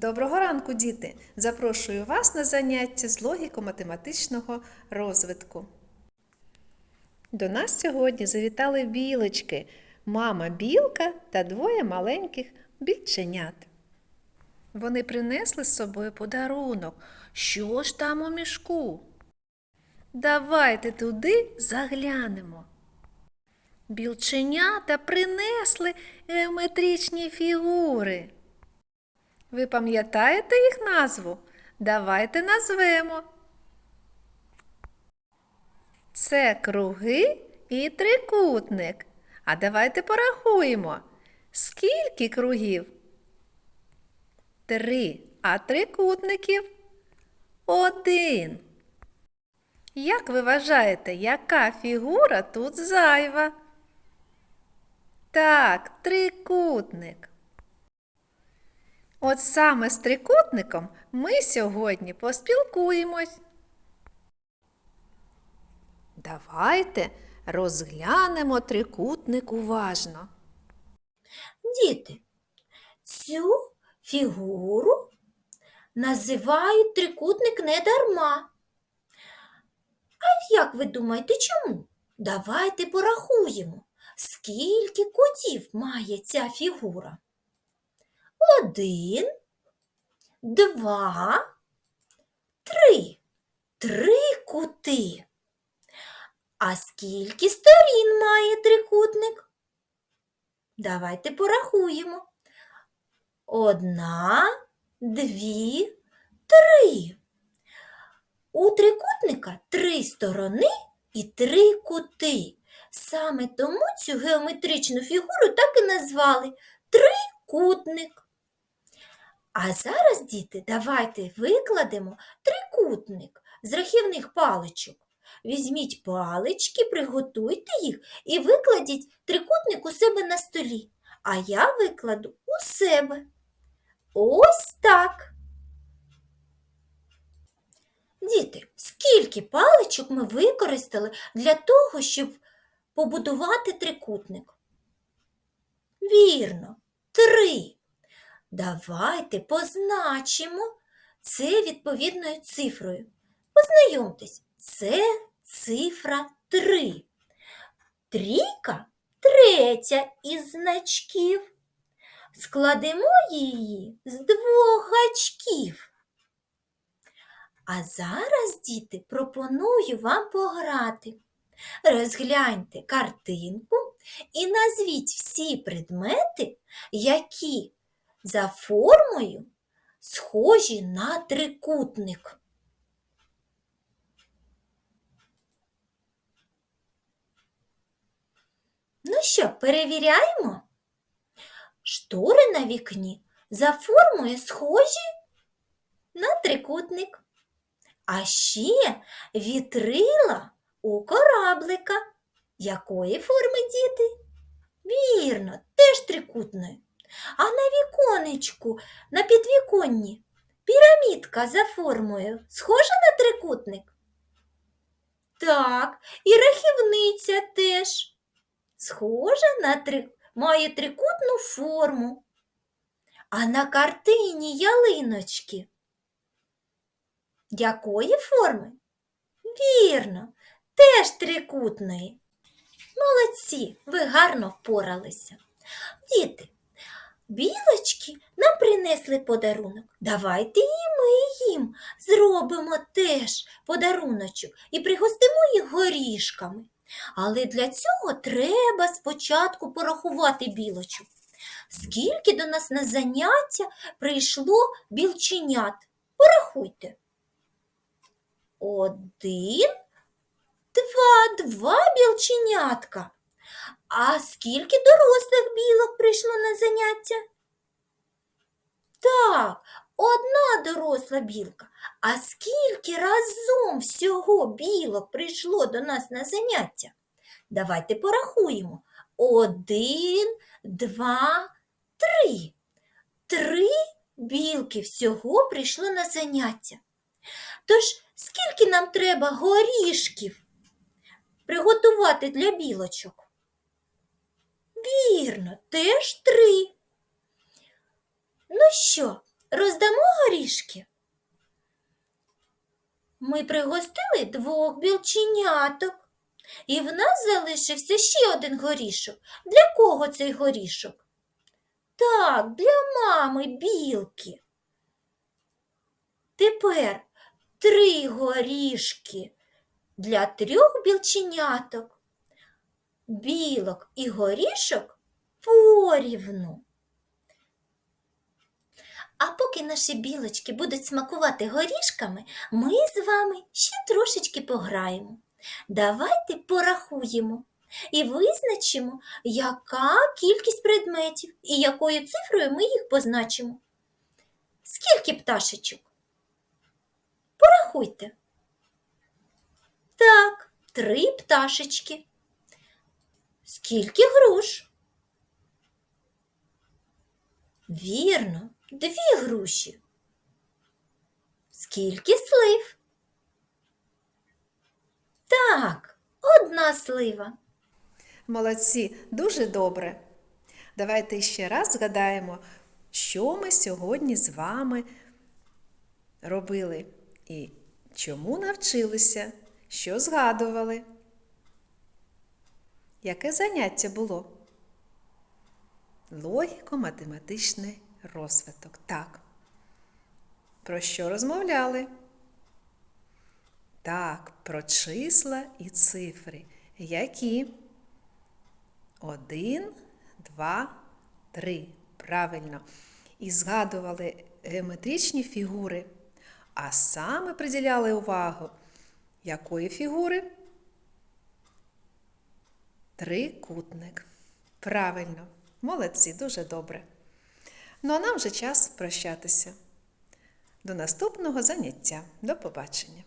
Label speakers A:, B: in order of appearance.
A: Доброго ранку, діти! Запрошую вас на заняття з логіко-математичного розвитку. До нас сьогодні завітали білочки, мама білка та двоє маленьких більченят. Вони принесли з собою подарунок. Що ж там у мішку? Давайте туди заглянемо. Білченята принесли геометричні фігури. Ви пам'ятаєте їх назву? Давайте назвемо. Це круги і трикутник. А давайте порахуємо. Скільки кругів? Три. А трикутників? Один. Як ви вважаєте, яка фігура тут зайва? Так, трикутник. От саме з трикутником ми сьогодні поспілкуємось. Давайте розглянемо трикутник уважно.
B: Діти, цю фігуру називають трикутник не дарма. А як ви думаєте, чому? Давайте порахуємо, скільки кутів має ця фігура. Один, два, три. Три кути. А скільки сторін має трикутник? Давайте порахуємо. Одна, дві, три. У трикутника три сторони і три кути. Саме тому цю геометричну фігуру так і назвали трикутник. А зараз, діти, давайте викладемо трикутник з рахівних паличок. Візьміть палички, приготуйте їх і викладіть трикутник у себе на столі. А я викладу у себе. Ось так. Діти, скільки паличок ми використали для того, щоб побудувати трикутник? Вірно, три. Давайте позначимо це відповідною цифрою. Познайомтесь, це цифра 3. Трійка третя із значків. Складемо її з двох гачків. А зараз, діти, пропоную вам пограти. Розгляньте картинку і назвіть всі предмети, які за формою схожі на трикутник. Ну що, перевіряємо? Штори на вікні за формою схожі на трикутник. А ще вітрила у кораблика. Якої форми діти? Вірно, теж трикутної. А на віконечку, на підвіконні, пірамідка за формою схожа на трикутник? Так, і рахівниця теж схожа на три... має трикутну форму. А на картині ялиночки. Якої форми? Вірно, теж трикутної. Молодці, ви гарно впоралися. Діти, білочки нам принесли подарунок. Давайте і ми їм зробимо теж подаруночок і пригостимо їх горішками. Але для цього треба спочатку порахувати білочок. Скільки до нас на заняття прийшло білченят? Порахуйте. Один, два, два білченятка. А скільки дорослих білок прийшло на заняття? Так, одна доросла білка. А скільки разом всього білок прийшло до нас на заняття? Давайте порахуємо. Один, два, три. Три білки всього прийшло на заняття. Тож, скільки нам треба горішків приготувати для білочок? Вірно, теж три. Ну що, роздамо горішки? Ми пригостили двох білченяток, і в нас залишився ще один горішок. Для кого цей горішок? Так, для мами білки. Тепер три горішки для трьох білченяток. Білок і горішок порівну. А поки наші білочки будуть смакувати горішками, ми з вами ще трошечки пограємо. Давайте порахуємо і визначимо, яка кількість предметів і якою цифрою ми їх позначимо. Скільки пташечок? Порахуйте. Так, три пташечки. Скільки груш? Вірно, дві груші. Скільки слив? Так, одна слива.
A: Молодці, дуже добре. Давайте ще раз згадаємо, що ми сьогодні з вами робили і чому навчилися, що згадували. Яке заняття було? Логіко-математичний розвиток. Так. Про що розмовляли? Так, про числа і цифри. Які? Один, два, три. Правильно. І згадували геометричні фігури, а саме приділяли увагу якої фігури? Трикутник. Правильно. Молодці, дуже добре. Ну а нам вже час прощатися. До наступного заняття. До побачення.